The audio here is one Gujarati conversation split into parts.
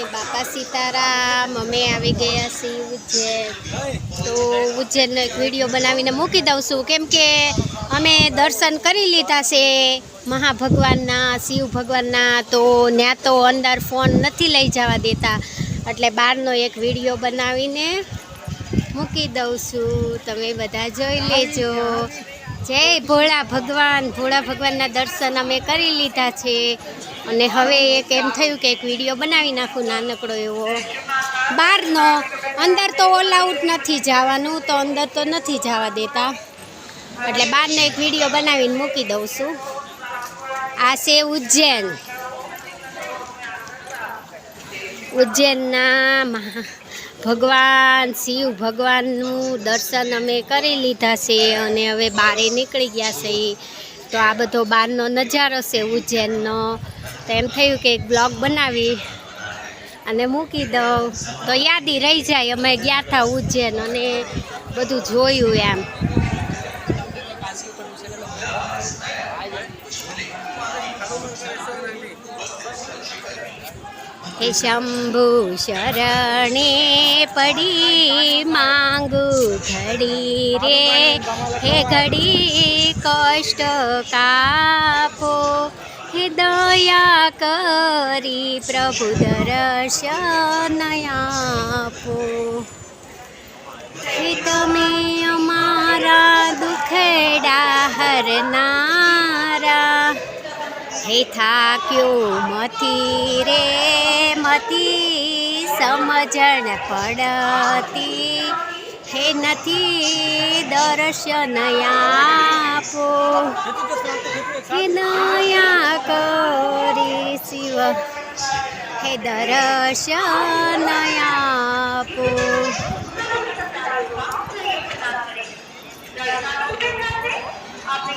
બાપા સીતારામ, અમે આવી ગયા છીએ ઉજ્જૈન. તો ઉજ્જૈનનો એક વીડિયો બનાવીને મૂકી દઉં છું. કેમ કે અમે દર્શન કરી લીધા છે મહાભગવાનના, શિવ ભગવાનના. તો ત્યાં તો અંદર ફોન નથી લઈ જવા દેતા. એટલે બહારનો એક વીડિયો બનાવીને મૂકી દઉં છું. તમે બધા જોઈ લેજો. જય ભોળા ભગવાન, ભોળા ભગવાનના દર્શન અમે કરી લીધા છે. અને હવે એક એમ થયું કે એક વીડિયો બનાવી નાખું નાનકડો એવો. બહારનો, અંદર તો ઓલ આઉટ નથી જવાનું, તો અંદર તો નથી જવા દેતા. એટલે બહારનો એક વીડિયો બનાવીને મૂકી દઉં છું. આ છે ઉજ્જૈન. ઉજ્જૈનના ભગવાન, શિવ ભગવાનનું દર્શન અમે કરી લીધા છે અને હવે બારે નીકળી ગયા છે. તો આ બધો બહારનો નજારો છે ઉજ્જૈનનો. તો એમ થયું કે એક બ્લોગ બનાવી અને મૂકી દઉં. તો યાદી રહી જાય, અમે ગયા હતા ઉજ્જૈન અને બધું જોયું એમ. હે શંભુ શરણે પડી માંગુ ઘડી રે. હે ઘડી કષ્ટ કાપો, હે દયા કરી પ્રભુ દર્શન આપો. હે તમે અમારા દુખડા હરનારા હે થાક્યો મથી રે, મથી સમજણ પડતી. હે નથી દર્શન આપો, હે નયા કરી શિવ. હે દર્શન આપો. આપણે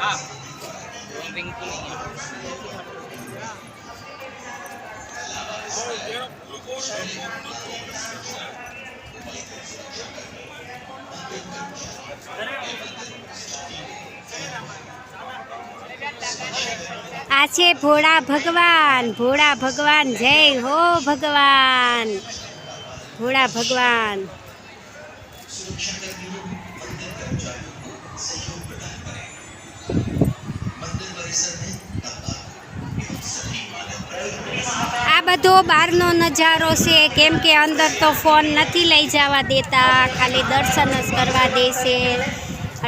Ah, yung ring ko niya. Thank you. આ છે ભોળા ભગવાન ભોળા ભગવાન, જય હો ભગવાન, ભોળા ભગવાન. આ બધો બહારનો નજારો છે, કેમ કે અંદર તો ફોન નથી લઈ જવા દેતા, ખાલી દર્શન જ કરવા દેશે.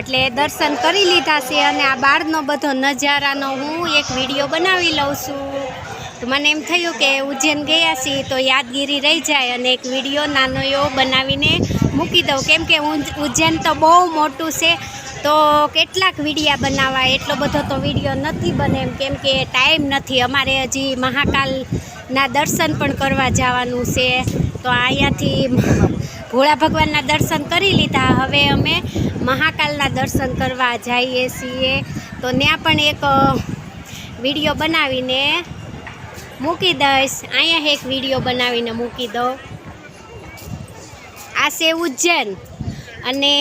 એટલે દર્શન કરી લીધા છે અને આ બહારનો બધો નજારાનો હું એક વીડિયો બનાવી લઉં છું. તો મને એમ થયું કે ઉજ્જૈન ગયા છીએ તો યાદગીરી રહી જાય અને એક વીડિયો નાનો એવો બનાવીને મૂકી દઉં. કેમ કે ઉજ્જૈન તો બહુ મોટું છે, તો કેટલાક વિડીયા બનાવવા એટલો બધો તો વીડિયો નથી બને એમ. કેમ કે ટાઈમ નથી, અમારે હજી મહાકાલના દર્શન પણ કરવા જવાનું છે. તો અહીંયાથી ભોળા ભગવાનના દર્શન કરી લીધા. હવે અમે મહાકાલના દર્શન કરવા જઈએ છીએ. તો ત્યાં પણ એક વીડિયો બનાવીને મૂકી દઈશ. અહીંયા એક વીડિયો બનાવીને મૂકી દઉં. આ છે ઉજ્જૈન. અને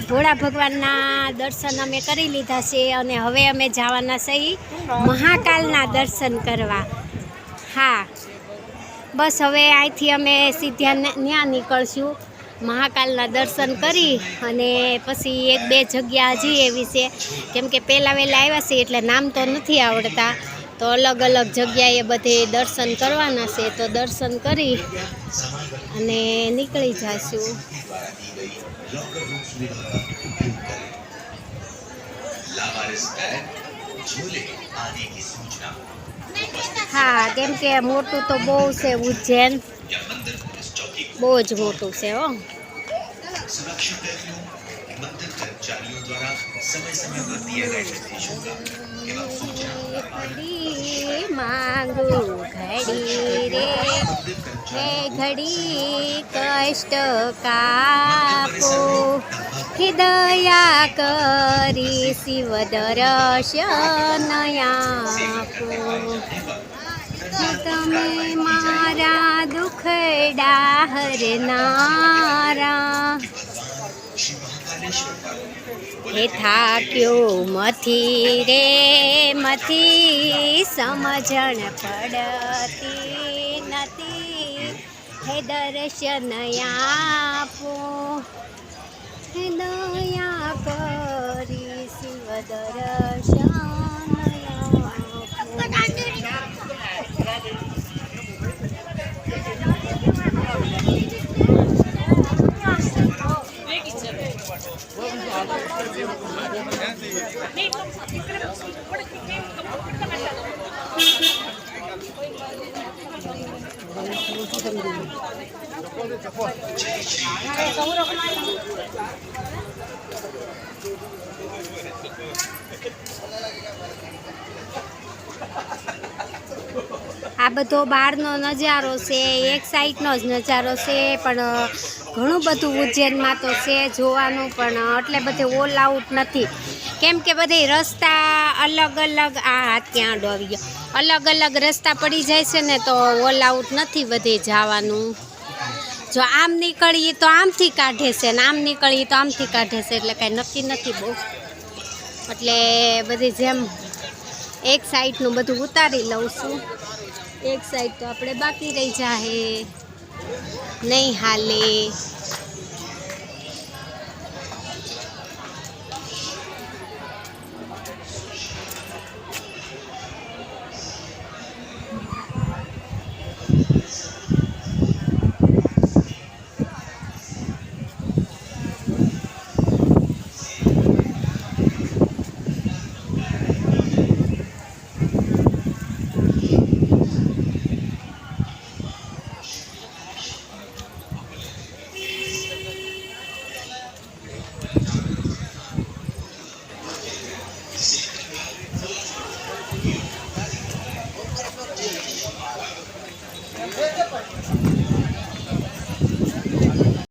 ભોળા ભગવાનના દર્શન અમે કરી લીધા છે અને હવે અમે જવાના છીએ મહાકાલના દર્શન કરવા. હા. બસ હવે અહીંથી અમે સીધા ત્યાં નીકળશું. મહાકાલના દર્શન કરી અને પછી એક બે જગ્યા હજી એવી છે. કેમકે પહેલાં વહેલાં આવ્યા છે એટલે નામ તો નથી આવડતા. તો અલગ અલગ જગ્યાએ બધે દર્શન કરવાના છે તો દર્શન કરી અને નીકળી જશું. હા, કેમ કે મોટું તો બહુ છે ઉજ્જૈન. બહુ જ મોટું છે હો. માંગુ ઘડી રે. હે કષ્ટ કાપો. હૃદયા કરી શિવ દર્શન આપો. તમે મારા દુખડા હરનારા. હે થાક્યો મથી રે, મથી સમજણ પડતી નથી. હે દર્શન આપો, હે દયા કરી શિવ દર્શન. આ બધો બહારનો નજારો છે એક સાઈડનો જ નજારો છે પણ ઘણું બધું ઉજ્જૈનમાં તો છે જોવાનું, પણ એટલે બધે ઓલ આઉટ નથી. કેમ કે બધે રસ્તા અલગ અલગ, આ હાથ ક્યાં ડોરી ગયો અલગ અલગ રસ્તા પડી જાય છે ને તો ઓલ આઉટ નથી બધે જવાનું. જો આમ નીકળીએ તો આમથી કાઢે છે ને, આમ નીકળીએ તો આમથી કાઢે છે, એટલે કાંઈ નક્કી નથી બહુ. એટલે બધી જેમ એક સાઈડનું બધું ઉતારી લઉં છું. એક સાઈડ તો આપણે બાકી રહી જાહે. નહીં હાલે.